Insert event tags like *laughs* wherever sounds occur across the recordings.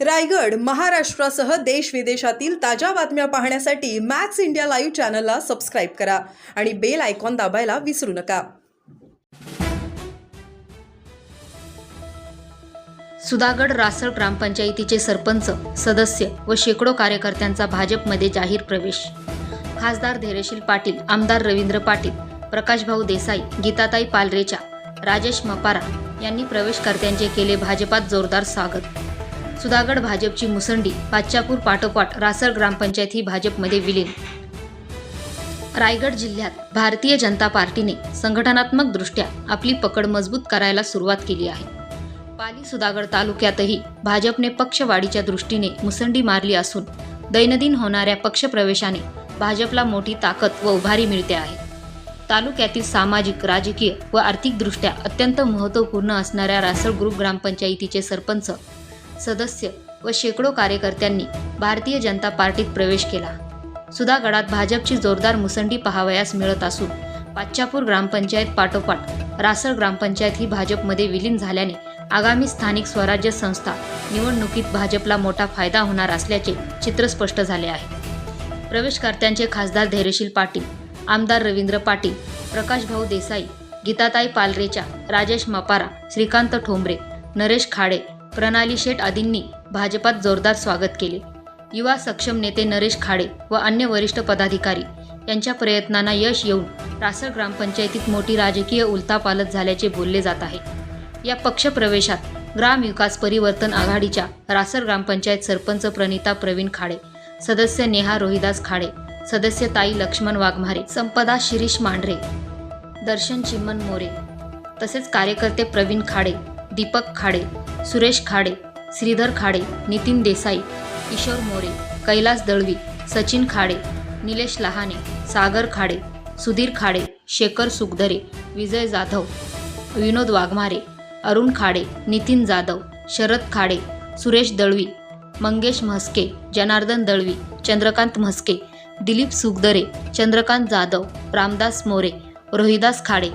रायगड महाराष्ट्रासह देश विदेशातील ताज्या बातम्या पाहण्यासाठी मॅक्स इंडिया लाईव्ह चॅनलला सबस्क्राईब करा आणि बेल आयकॉन दाबायला विसरू नका. सुधागड रासळ ग्रामपंचायतीचे सरपंच सदस्य व शेकडो कार्यकर्त्यांचा भाजपमध्ये जाहीर प्रवेश. खासदार धैर्यशील पाटील आमदार रवींद्र पाटील प्रकाशभाऊ देसाई गीताताई पालरेचा राजेश मपारा यांनी प्रवेशकर्त्यांचे केले भाजपात जोरदार स्वागत. सुधागड भाजपची मुसंडी पाच्यापूर पाठोपाठ रासळ ग्रामपंचायत ही भाजपमध्ये विलीन. रायगड जिल्ह्यात भारतीय जनता पार्टीने संघटनात्मक दृष्ट्या आपली पकड मजबूत करायला सुरुवात केली आहे. पाली सुधागड तालुक्यातही भाजपने पक्षवाढीच्या दृष्टीने मुसंडी मारली असून दैनंदिन होणाऱ्या पक्षप्रवेशाने भाजपला मोठी ताकद व उभारी मिळते आहे. तालुक्यातील सामाजिक राजकीय व आर्थिकदृष्ट्या अत्यंत महत्त्वपूर्ण असणाऱ्या रासळ ग्रुप ग्रामपंचायतीचे सरपंच सदस्य व शेकडो कार्यकर्त्यांनी भारतीय जनता पार्टीत प्रवेश केला. सुधागडात भाजपची जोरदार मुसंडी पाहावयास मिळत असून पाच्यापूर ग्रामपंचायत पाठोपाठ रासळ ग्रामपंचायत ही भाजपमध्ये विलीन झाल्याने आगामी स्थानिक स्वराज्य संस्था निवडणुकीत भाजपला मोठा फायदा होणार असल्याचे चित्र स्पष्ट झाले आहे. प्रवेशकर्त्यांचे खासदार धैर्यशील पाटील आमदार रवींद्र पाटील प्रकाशभाऊ देसाई गीताताई पालरेच्या राजेश मपारा श्रीकांत ठोंबरे नरेश खाडे प्रणाली शेठ आदींनी भाजपात जोरदार स्वागत केले. युवा सक्षम नेते नरेश खाडे व अन्य वरिष्ठ पदाधिकारी यांच्या प्रयत्नांना यश येऊन रासळ ग्रामपंचायतीत मोठी राजकीय उलथापालत झाल्याचे बोलले जात आहे. या पक्षप्रवेशात ग्रामविकास परिवर्तन आघाडीच्या रासर ग्रामपंचायत सरपंच प्रणिता प्रवीण खाडे सदस्य नेहा रोहिदास खाडे सदस्य ताई लक्ष्मण वाघमारे संपदा शिरीष मांढरे दर्शन चिमन मोरे तसेच कार्यकर्ते प्रवीण खाडे दीपक खाडे सुरेश खाडे श्रीधर खाडे नितीन देसाई किशोर मोरे कैलास दळवी सचिन खाडे निलेश लहाने सागर खाडे सुधीर खाडे शेखर सुखदरे विजय जाधव विनोद वाघमारे अरुण खाडे नितीन जाधव शरद खाडे सुरेश दळवी मंगेश म्हस्के जनार्दन दळवी चंद्रकांत म्हस्के दिलीप सुखदरे चंद्रकांत जाधव रामदास मोरे रोहिदास खाडे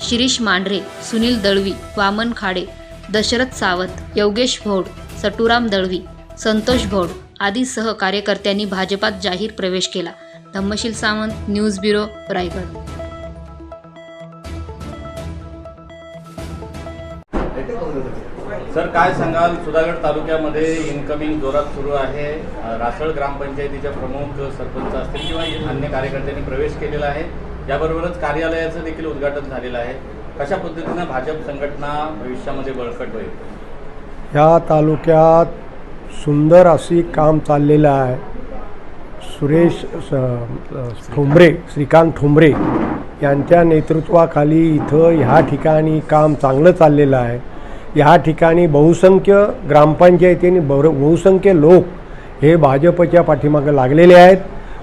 शिरीष मांढरे सुनील दळवी वामन खाडे दशरथ सावंत योगेश भोड सटुराम दळवी संतोष भोड आदीसह कार्यकर्त्यांनी भाजपात जाहीर प्रवेश केला. Dhammasheel Sawant news bureau Raigad. Sir काय सांगाल? सुधागड तालुक्यामध्ये इन्कमिंग जोरात सुरू आहे. रासळ ग्रामपंचायतीच्या प्रमुख सरपंच असतील किंवा अन्य कार्यकर्त्यांनी प्रवेश केलेला आहे. याबरोबरच कार्यालयाचं देखील उद्घाटन झालेलं आहे. कशा पद्धतीनं भाजप संघटना भविष्यामध्ये बळकट होईल? ह्या तालुक्यात सुंदर अशी काम चाललेलं आहे. सुरेश स- ठोंबरे श्रीकांत ठोंबरे यांच्या नेतृत्वाखाली इथं ह्या ठिकाणी काम चांगलं चाललेलं आहे. ह्या ठिकाणी बहुसंख्य ग्रामपंचायतीने बर बहुसंख्य लोक हे भाजपच्या पाठीमागं लागलेले आहेत.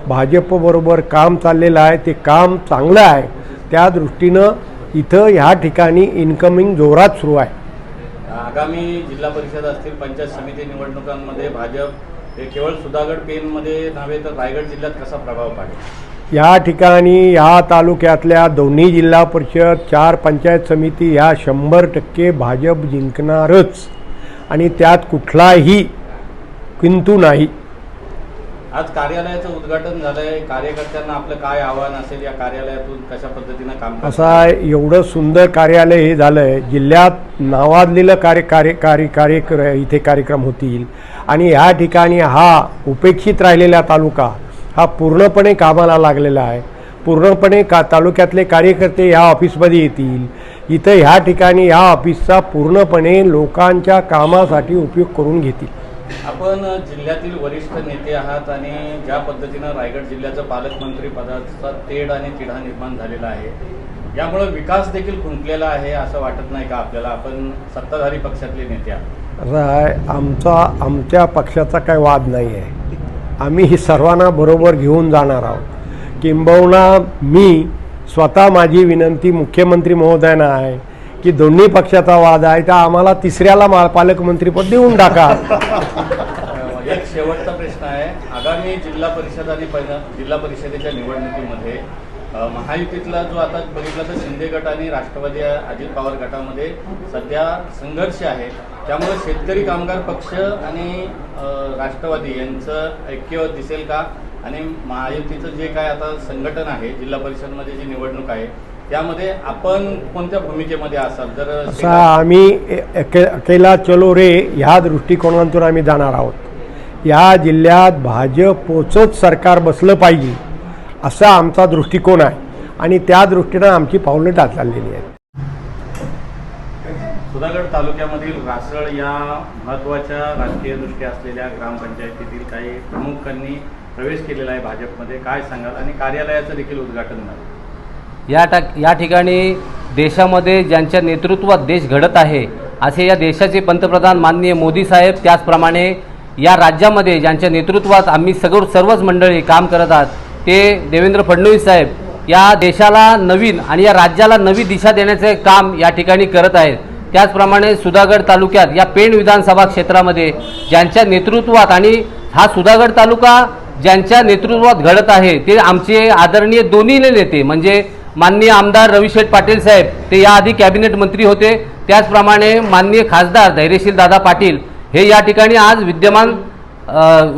भाजपबरोबर काम चाललेलं आहे. ते काम चांगलं आहे. त्या दृष्टीनं इथं ह्या ठिकाणी इन्कमिंग जोरात सुरू आहे. आगामी जिल्हा परिषद असतील पंचायत समिती निवडणुकांमध्ये भाजप हे केवळ सुधागड पेनमध्ये नव्हे तर रायगड जिल्ह्यात कसा प्रभाव पाडेल? या ठिकाणी ह्या तालुक्यातल्या दोन्ही जिल्हा परिषद चार पंचायत समिती ह्या शंभर टक्के भाजप जिंकणारच. आणि त्यात कुठलाही किंतू नाही. आज कार्यालयाचं उद्घाटन झालंय. कार्यकर्त्यांना आपलं काय आव्हान असेल या कार्यालयातून कशा पद्धतीनं काम असा एवढं सुंदर कार्यालय हे झालं आहे जिल्ह्यात नावाजलेलं कार्य कार्य कार्य कार्य इथे कार्यक्रम होतील. आणि ह्या ठिकाणी हा उपेक्षित राहिलेला तालुका हा पूर्णपणे कामाला लागलेला आहे. पूर्णपणे का तालुक्यातले कार्यकर्ते ह्या ऑफिसमध्ये येतील. इथं ह्या ठिकाणी ह्या ऑफिसचा पूर्णपणे लोकांच्या कामासाठी उपयोग करून घेतील. आपण जिल्ह्यातील वरिष्ठ नेते आहात आणि ज्या पद्धतीनं रायगड जिल्ह्याचं पालकमंत्री पदाचा तेढ आणि तिढा निर्माण झालेला आहे यामुळं विकास देखील खुंटलेला आहे असं वाटत नाही का आपल्याला? आपण सत्ताधारी पक्षातले नेते आहात. आमचा आमच्या पक्षाचा काही वाद नाही आहे आम्ही ही सर्वांना बरोबर घेऊन जाणार आहोत. किंबहुना मी स्वतः माझी विनंती मुख्यमंत्री महोदयांना आहे की दोन्ही पक्षाचा वाद आहे तर आम्हाला तिसऱ्याला पालकमंत्रीपद देऊन टाका. *laughs* एक शेवटचा प्रश्न आहे. आगामी जिल्हा परिषद आणि जिल्हा परिषदेच्या निवडणुकीमध्ये महायुतीतला जो आता बघितला तर शिंदे गट आणि राष्ट्रवादी अजित पवार गटामध्ये सध्या संघर्ष आहे. त्यामुळे शेतकरी कामगार पक्ष आणि राष्ट्रवादी यांचं ऐक्य दिसेल का? आणि महायुतीचं जे काय आता संघटन आहे जिल्हा परिषदमध्ये जी निवडणूक आहे त्यामध्ये आपण कोणत्या भूमिकेमध्ये असाल? जर असा आम्ही अकेला चलो रे ह्या दृष्टिकोनातून आम्ही जाणार आहोत. या जिल्ह्यात भाजपोचंच सरकार बसलं पाहिजे असा आमचा दृष्टिकोन आहे. आणि त्या दृष्टीनं आमची पावलं टाकलेली आहेत. सुधागड तालुक्यामधील रासळ या महत्त्वाच्या राजकीय दृष्ट्या असलेल्या ग्रामपंचायतीतील काही प्रमुखांनी प्रवेश केलेला आहे भाजपमध्ये. काय सांगाल? आणि कार्यालयाचं देखील उद्घाटन झालं. या टाक या ठिकाणी देशामध्ये ज्यांच्या नेतृत्वात देश घडत आहे असे या देशाचे पंतप्रधान माननीय मोदी साहेब त्याचप्रमाणे या राज्यामध्ये ज्यांच्या नेतृत्वात आम्ही सगळ सर्वच मंडळी काम करत आहात ते देवेंद्र फडणवीस साहेब या देशाला नवीन आणि या राज्याला नवी दिशा देण्याचे काम या ठिकाणी करत आहेत. त्याचप्रमाणे सुधागड तालुक्यात या पेण विधानसभा क्षेत्रामध्ये ज्यांच्या नेतृत्वात आणि हा सुधागड तालुका ज्यांच्या नेतृत्वात घडत आहे ते आमचे आदरणीय दोन्ही नेते म्हणजे माननीय आमदार रविशेठ पाटील साहेब ते याआधी कॅबिनेट मंत्री होते. त्याचप्रमाणे माननीय खासदार धैर्यशील दादा पाटील हे या ठिकाणी आज विद्यमान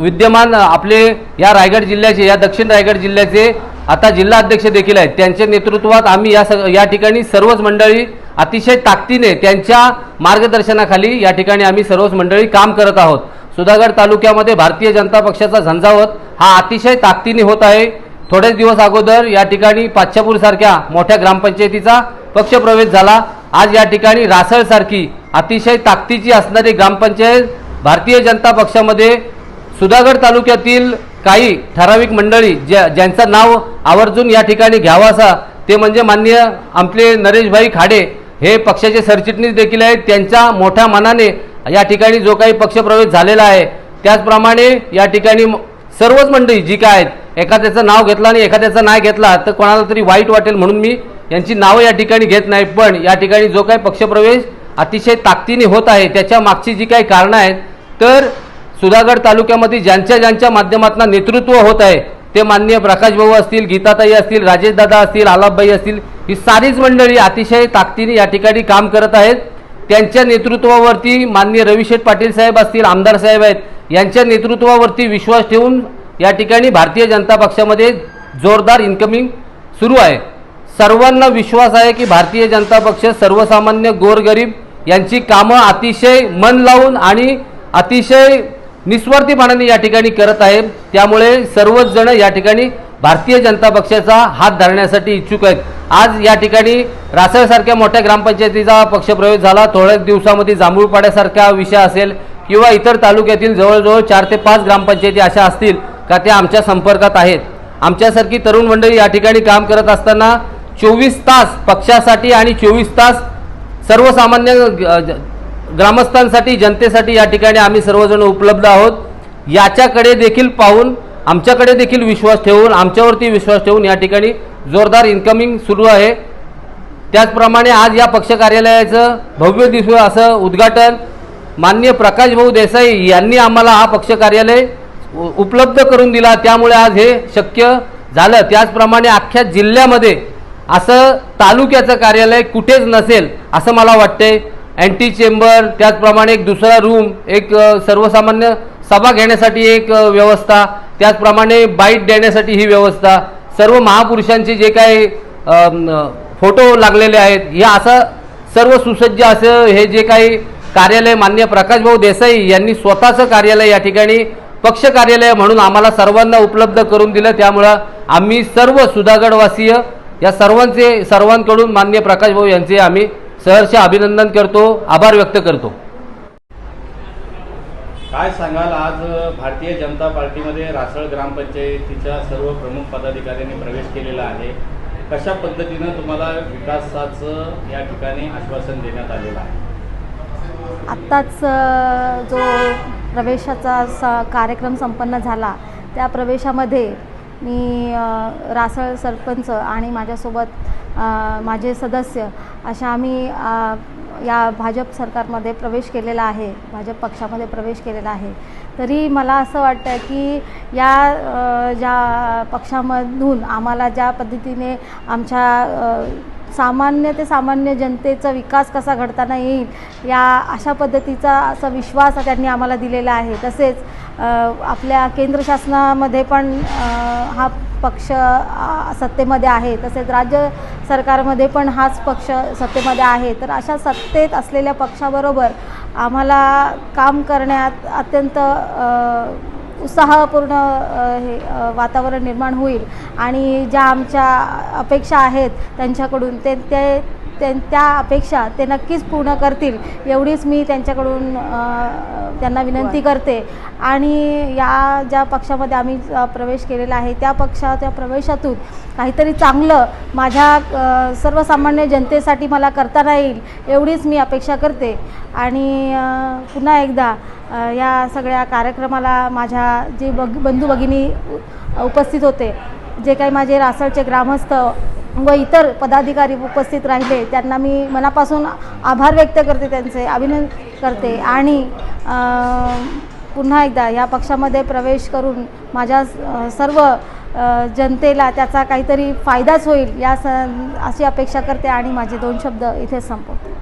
विद्यमान आपले या रायगड जिल्ह्याचे या दक्षिण रायगड जिल्ह्याचे आता जिल्हा अध्यक्ष देखील आहेत. त्यांच्या नेतृत्वात आम्ही या सग या ठिकाणी सर्वच मंडळी अतिशय ताकदीने त्यांच्या मार्गदर्शनाखाली या ठिकाणी आम्ही सर्वच मंडळी काम करत आहोत. सुधागड तालुक्यामध्ये भारतीय जनता पक्षाचा झंझावत हा अतिशय ताकदीने होत आहे. थोडेच दिवस अगोदर या ठिकाणी पाच्छापूरसारख्या मोठ्या ग्रामपंचायतीचा पक्षप्रवेश झाला. आज या ठिकाणी रासळसारखी अतिशय ताकदीची असणारी ग्रामपंचायत भारतीय जनता पक्षामध्ये सुधागड तालुक्यातील काही ठराविक मंडळी ज्या ज्यांचं नाव आवर्जून या ठिकाणी घ्यावं असा ते म्हणजे माननीय आपले नरेशभाई खाडे हे पक्षाचे सरचिटणीस देखील आहेत. त्यांच्या मोठ्या मनाने या ठिकाणी जो काही पक्षप्रवेश झालेला आहे त्याचप्रमाणे या ठिकाणी सर्वच मंडळी जी काय आहेत एखाद्याचं नाव घेतलं आणि एखाद्याचं नाही घेतला तर कोणाला तरी वाईट वाटेल म्हणून मी यांची नावं या ठिकाणी घेत नाही. पण या ठिकाणी जो काही पक्षप्रवेश अतिशय ताकदीने होत आहे त्याच्या मागची जी काही कारणं आहेत तर सुधागड तालुक्यामध्ये ज्यांच्या ज्यांच्या माध्यमातून नेतृत्व होत आहे ते माननीय प्रकाशभाऊ असतील गीताताई असतील राजेशदादा असतील आलापबाई असतील ही सारीच मंडळी अतिशय ताकदीने या ठिकाणी काम करत आहेत. त्यांच्या नेतृत्वावरती माननीय रविशेठ पाटील साहेब असतील आमदार साहेब आहेत यांच्या नेतृत्वावरती विश्वास ठेवून या ठिकाणी भारतीय जनता पक्षामध्ये जोरदार इन्कमिंग सुरू आहे. सर्वांना विश्वास आहे की भारतीय जनता पक्ष सर्वसामान्य गोरगरीब यांची कामं अतिशय मन लावून आणि अतिशय निस्वार्थीपणाने या ठिकाणी करत आहे त्यामुळे सर्वच जण या ठिकाणी भारतीय जनता पक्षाचा हात धरण्यासाठी इच्छुक आहेत. आज या ठिकाणी रासळसारख्या मोठ्या ग्रामपंचायतीचा पक्षप्रवेश झाला. थोड्याच दिवसामध्ये जांभूळपाड्यासारखा विषय असेल किंवा इतर तालुक्यातील जवळजवळ चार ते पाच ग्रामपंचायती अशा असतील. का त्या आमच्या संपर्कात आहेत? आमच्यासारखी तरुण मंडळी या ठिकाणी काम करत असताना चोवीस तास पक्षासाठी आणि चोवीस तास सर्वसामान्य ग्रामस्थांसाठी जनतेसाठी या ठिकाणी आम्ही सर्वजण उपलब्ध आहोत. याच्याकडे देखील पाहून आमच्याकडे देखील विश्वास ठेवून आमच्यावरती विश्वास ठेवून या ठिकाणी जोरदार इन्कमिंग सुरू आहे. त्याचप्रमाणे आज या पक्ष कार्यालयाचं भव्य दिसू असं उद्घाटन माननीय प्रकाश भाऊ देसाई यांनी आम्हाला हा पक्ष कार्यालय उपलब्ध करून दिला. त्यामुळे आज हे शक्य झालं. त्याचप्रमाणे अख्ख्या जिल्ह्यामध्ये असं तालुक्याचं कार्यालय कुठेच नसेल असं मला वाटते अँटी चेंबर त्याचप्रमाणे एक दुसरा रूम एक सर्वसामान्य सभा घेण्यासाठी एक व्यवस्था त्याचप्रमाणे बाईट देण्यासाठी ही व्यवस्था सर्व महापुरुषांचे जे काही फोटो लागलेले आहेत हे असं सर्व सुसज्ज असं हे जे काही कार्यालय मान्य प्रकाशभाऊ देसाई यांनी स्वतःचं कार्यालय या ठिकाणी पक्ष कार्यालय म्हणून आम्हाला सर्वांना उपलब्ध करून दिलं. त्यामुळं आम्ही सर्व सुधागडवासीय या सर्वांचे सर्वांकडून मान्य प्रकाशभाऊ यांचे आम्ही सहर्ष अभिनंदन करतो आभार व्यक्त करतो. काय सांगाल आज भारतीय जनता पार्टीमध्ये रासळ ग्रामपंचायतीच्या सर्व प्रमुख पदाधिकाऱ्यांनी प्रवेश केलेला आहे. कशा पद्धतीनं तुम्हाला विकासाचं या ठिकाणी आश्वासन देण्यात आलेलं आहे? आत्ताच जो प्रवेशाचा स कार्यक्रम संपन्न झाला. त्या प्रवेशामध्ये मी रासळ सरपंच आणि माझ्यासोबत माझे सदस्य अशा आम्ही या भाजप सरकारमध्ये प्रवेश केलेला आहे. भाजप पक्षामध्ये प्रवेश केलेला आहे. तरी मला असं वाटतं की या ज्या पक्षामधून आम्हाला ज्या पद्धतीने आमच्या सामान्य ते सामान्य जनतेचा विकास कसा घडताना येईल या अशा पद्धतीचा असा विश्वास त्यांनी आम्हाला दिलेला आहे. तसेच आपल्या केंद्र शासनामध्ये पण हा पक्ष सत्तेमध्ये आहे. तसेच राज्य सरकारमध्ये पण हाच पक्ष सत्तेमध्ये आहे. तर अशा सत्तेत असलेल्या पक्षाबरोबर आम्हाला काम करण्यात अत्यंत उत्साहपूर्ण हे वातावरण निर्माण होईल. आणि ज्या आमच्या अपेक्षा आहेत त्यांच्याकडून ते ते ते- त्या अपेक्षा ते नक्कीच पूर्ण करतील. एवढीच मी त्यांच्याकडून त्यांना विनंती करते. आणि या ज्या पक्षामध्ये आम्ही प्रवेश केलेला आहे त्या पक्षाच्या प्रवेशातून काहीतरी चांगलं माझ्या सर्वसामान्य जनतेसाठी मला करता येईल एवढीच मी अपेक्षा करते. आणि पुन्हा एकदा या सगळ्या कार्यक्रमाला माझ्या जे बग बंधू भगिनी उपस्थित होते जे काही माझे रासळचे ग्रामस्थ व इतर पदाधिकारी उपस्थित राहिले. त्यांना मी मनापासून आभार व्यक्त करते त्यांचे अभिनंदन करते. आणि पुन्हा एकदा या पक्षामध्ये प्रवेश करून माझ्या सर्व जनतेला त्याचा काहीतरी फायदाच होईल या स अशी अपेक्षा करते आणि माझे दोन शब्द इथे संपवते.